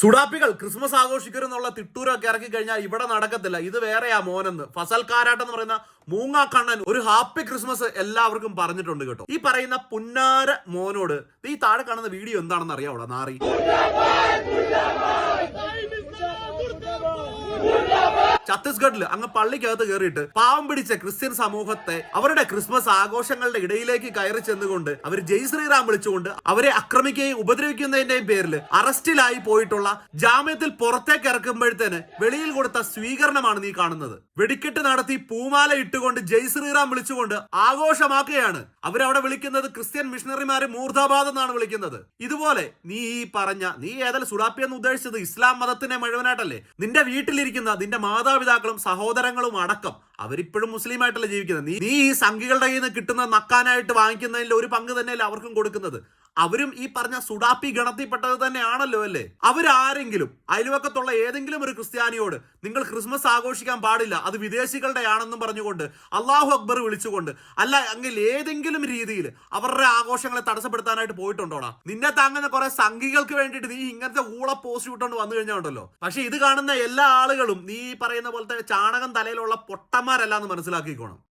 സുഡാപ്പികൾ Christmas ആഘോഷിക്കരുന്നുള്ള തിട്ടൂരൊക്കെ ഇറക്കി കഴിഞ്ഞാൽ ഇവിടെ നടക്കത്തില്ല. ഇത് വേറെയാ മോനെന്ന്. ഫസൽ കാരാട്ട് എന്ന് പറയുന്ന മൂങ്ങാ കണ്ണൻ ഒരു ഹാപ്പി ക്രിസ്മസ് എല്ലാവർക്കും പറഞ്ഞിട്ടുണ്ട് കേട്ടോ. ഈ പറയുന്ന പുന്നാര മോനോട് ഈ താഴെ കാണുന്ന വീഡിയോ എന്താണെന്ന് അറിയാവോടാ നാറി. ഛത്തീസ്ഗഡിൽ അങ്ങ് പള്ളിക്കകത്ത് കയറിയിട്ട് പാവം പിടിച്ച ക്രിസ്ത്യൻ സമൂഹത്തെ അവരുടെ ക്രിസ്മസ് ആഘോഷങ്ങളുടെ ഇടയിലേക്ക് കയറി ചെന്നുകൊണ്ട് അവർ ജയ് ശ്രീറാം വിളിച്ചുകൊണ്ട് അവരെ ആക്രമിക്കുകയും ഉപദ്രവിക്കുന്നതിന്റെയും പേരിൽ അറസ്റ്റിലായി പോയിട്ടുള്ള ജാമ്യത്തിൽ പുറത്തേക്ക് ഇറക്കുമ്പോഴത്തേന് വെളിയിൽ കൊടുത്ത സ്വീകരണമാണ് നീ കാണുന്നത്. വെടിക്കെട്ട് നടത്തി പൂമാല ഇട്ടുകൊണ്ട് ജയ് ശ്രീറാം വിളിച്ചുകൊണ്ട് ആഘോഷമാക്കുകയാണ്. അവരവിടെ വിളിക്കുന്നത് ക്രിസ്ത്യൻ മിഷണറിമാരെ മൂർധാബാദ് എന്നാണ് വിളിക്കുന്നത്. ഇതുപോലെ നീ ഈ പറഞ്ഞ നീ ഏതായാലും സുഡാപ്പി എന്ന് ഉദ്ദേശിച്ചത് ഇസ്ലാം മതത്തിനെ മുഴുവനായിട്ടല്ലേ? നിന്റെ വീട്ടിലിരിക്കുന്ന നിന്റെ മാതാപിതാക്കളും സഹോദരങ്ങളും അടക്കം അവരിപ്പോഴും മുസ്ലിം ആയിട്ടല്ല ജീവിക്കുന്നത്? നീ ഈ സംഘികളുടെ കയ്യിൽ നിന്ന് കിട്ടുന്ന നക്കാനായിട്ട് വാങ്ങിക്കുന്നതിൽ ഒരു പങ്ക് തന്നെയല്ലേ അവർക്കും കൊടുക്കുന്നത്. അവരും ഈ പറഞ്ഞ സുഡാപ്പി ഗണത്തിൽപ്പെട്ടത് തന്നെയാണല്ലോ അല്ലേ? അവരാരെങ്കിലും അയൽവക്കത്തുള്ള ഏതെങ്കിലും ഒരു ക്രിസ്ത്യാനിയോട് നിങ്ങൾ ക്രിസ്മസ് ആഘോഷിക്കാൻ പാടില്ല അത് വിദേശികളുടെ ആണെന്നും പറഞ്ഞുകൊണ്ട് അള്ളാഹു അക്ബർ വിളിച്ചുകൊണ്ട് അല്ല അങ്ങിൽ ഏതെങ്കിലും രീതിയിൽ അവരുടെ ആഘോഷങ്ങളെ തടസ്സപ്പെടുത്താനായിട്ട് പോയിട്ടുണ്ടോടാ? നിന്നെ താങ്ങുന്ന കുറെ സംഘികൾക്ക് വേണ്ടിയിട്ട് നീ ഇങ്ങനത്തെ ഊള പോസ്റ്റ് ഇട്ടുകൊണ്ട് വന്നു കഴിഞ്ഞാണ്ടല്ലോ പക്ഷെ ഇത് കാണുന്ന എല്ലാ ആളുകളും നീ പറയുന്ന പോലത്തെ ചാണകം തലയിലുള്ള പൊട്ടന്മാരല്ല എന്ന് മനസ്സിലാക്കിക്കോണം.